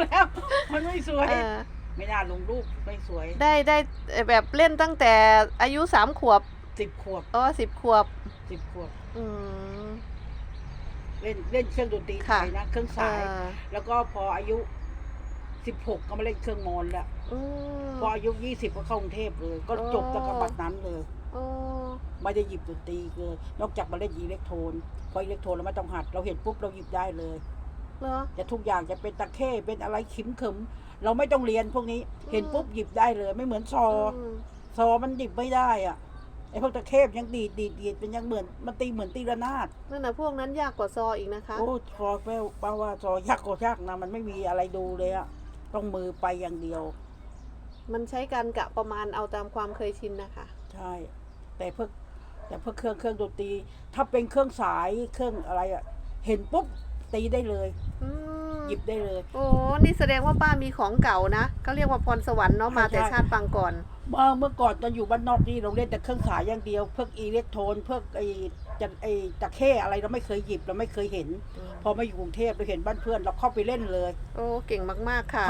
แล้ว มันไม่สวย เออไม่น่าลงรูปไม่สวยได้ได้แบบเล่นตั้งแต่อายุสามขวบสิบขวบอ๋อสิบขวบ สิบขวบ อืม เล่นเล่นเครื่องดนตรีไทค่ะ ยนะเครื่องเอสายอแล้วก็พออายุสิบหกก็มาเล่นเครื่องมอนแล้ว อืม พออายุยี่สิบก็เข้ากรุงเทพเลย ก็จบอ๋อตั้งแต่บัดนั้นเลย โอ้ไม่ได้หยิบดนตรีเลย นอกจากมาเล่นอิเล็กโทนพออิเล็กโทนเราไม่ต้องหัด เราเห็นปุ๊บเราหยิบได้เลย เหรอ จะทุกอย่างจะเป็นตะเข้เป็นอะไรขิมเขิมเราไม่ต้องเรียนพวกนี้ เห็นปุ๊บหยิบได้เลย ไม่เหมือนซออมซอมันหยิบไม่ได้อะไอ้พวกตะเข้ยังดีดดีดดีดเป็นยังเหมือนมันตีเหมือนตีระนาดนั่นนะพวกนั้นยากกว่าซออีกนะคะ โอ้ซอแป้วป้าว่าซอยากก็ยากนะมันไม่มีอะไรดูเลยอะต้องมือไปอย่างเดียว มันใช้การกะประมาณเอาตามความเคยชินนะคะ ใช่ แต่เพิ่งแต่เพิ่งเครื่องเครื่องดนตรี ถ้าเป็นเครื่องสายเครื่องอะไรอะเห็นปุ๊บ ตีได้เลย อืมหยิบได้เลย โอ้นี่แสดงว่าป้ามีของเก่านะเขาเรียกว่าพรสวรรค์เนาะมาแต่ใช่ ชาติปางก่อน เมื่อเมื่อก่อนตอนอยู่บ้านนอกนี่เราเล่นแต่เครื่องสายอย่างเดียว เพื่ออิเล็กโทรนเพื่อไอ้จะไอ้ตะเข้อะไรเราไม่เคยหยิบเราไม่เคยเห็น พอมาอยู่กรุงเทพเราเห็นบ้านเพื่อนเราเข้าไปเล่นเลย โอ้เก่งมาก ๆ ค่ะ